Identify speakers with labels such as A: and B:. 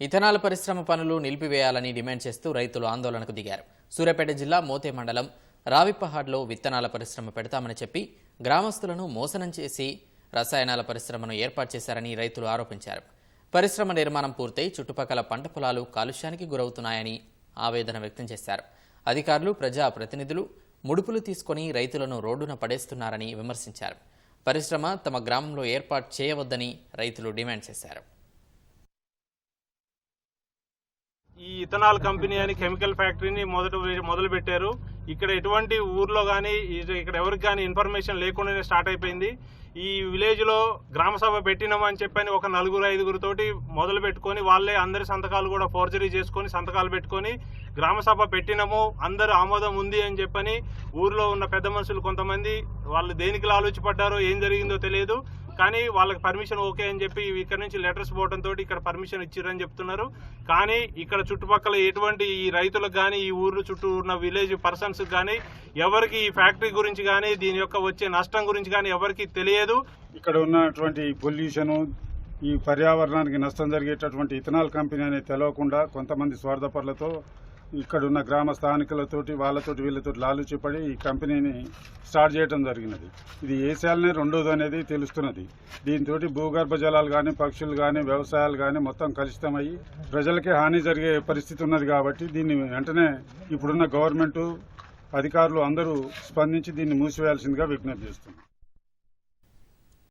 A: Ethanol పరిశ్రమ పనులు నిలిపివేయాలని demand చేస్తూ రైతులు ఆందోళనకు దిగారు. సూర్యాపేట జిల్లా మోతే మండలం రావిపహాడ్లో విత్తనాల పరిశ్రమ పెడతామని చెప్పి గ్రామస్తులను మోసనం చేసి రసాయనాల పరిశ్రమను ఏర్పాటు చేశారని రైతులు ఆరోపించారు. పరిశ్రమ నిర్మాణం పూర్తయి చుట్టుపక్కల పంట పొలాలు కాలుష్యానికి గురవుతున్నాయని ఆవేదన వ్యక్తం చేశారు. అధికారులు ప్రజా ప్రతినిధులు ముడుపులు తీసుకొని రైతులను రోడ్డున పడేస్తున్నారని విమర్శించారు. పరిశ్రమ తమ గ్రామంలో ఏర్పాటు చేయవద్దని రైతులు డిమాండ్ చేశారు.
B: ఈ ఇథనాల్ కంపెనీ అని కెమికల్ ఫ్యాక్టరీని మొదట మొదలు పెట్టారు ఇక్కడ ఎటువంటి ఊర్లో కానీ ఇక్కడ ఎవరికి కానీ ఇన్ఫర్మేషన్ లేకుండానే స్టార్ట్ అయిపోయింది. ఈ విలేజ్లో గ్రామ సభ పెట్టినామని చెప్పని ఒక నలుగురు ఐదుగురుతోటి మొదలు పెట్టుకొని వాళ్ళే అందరి సంతకాలు కూడా ఫోర్జరీ చేసుకొని సంతకాలు పెట్టుకొని గ్రామ సభ పెట్టినాము అందరు ఆమోదం ఉంది అని చెప్పని ఊర్లో ఉన్న పెద్ద మనుషులు కొంతమంది వాళ్ళు దేనికి ఆలోచిపడ్డారో ఏం జరిగిందో తెలియదు. కానీ వాళ్ళకి పర్మిషన్ ఓకే అని చెప్పి ఇక్కడ నుంచి లెటర్స్ పోవడం తోటి ఇక్కడ పర్మిషన్ ఇచ్చిరని చెప్తున్నారు. కానీ ఇక్కడ చుట్టుపక్కల ఎటువంటి ఈ రైతులకు కానీ ఈ ఊర్లు చుట్టూ ఉన్న విలేజ్ పర్సన్స్ కానీ ఎవరికి ఈ ఫ్యాక్టరీ గురించి కానీ దీని యొక్క వచ్చే నష్టం గురించి కానీ ఎవరికి తెలియదు.
C: ఇక్కడ ఉన్నటువంటి పొల్యూషన్ ఈ పర్యావరణానికి నష్టం జరిగేటటువంటి ఇథనాల్ కంపెనీ అనేది తెలియకుండా కొంతమంది స్వార్థపరులతో ఇక్కడ ఉన్న గ్రామ స్థానికులతోటి వాళ్ళతోటి వీళ్ళతోటి లాలుచిపడి ఈ కంపెనీని స్టార్ట్ చేయడం జరిగినది. ఇది ఏసియాలనే రెండోది అనేది తెలుస్తున్నది. దీంతో భూగర్భ జలాలు కానీ పక్షులు కానీ వ్యవసాయాలు కానీ మొత్తం కలుషితమయ్యి ప్రజలకే హాని జరిగే పరిస్థితి ఉన్నది కాబట్టి దీన్ని వెంటనే ఇప్పుడున్న గవర్నమెంటు అధికారులు అందరూ స్పందించి దీన్ని మూసివేయాల్సిందిగా విజ్ఞప్తి చేస్తున్నారు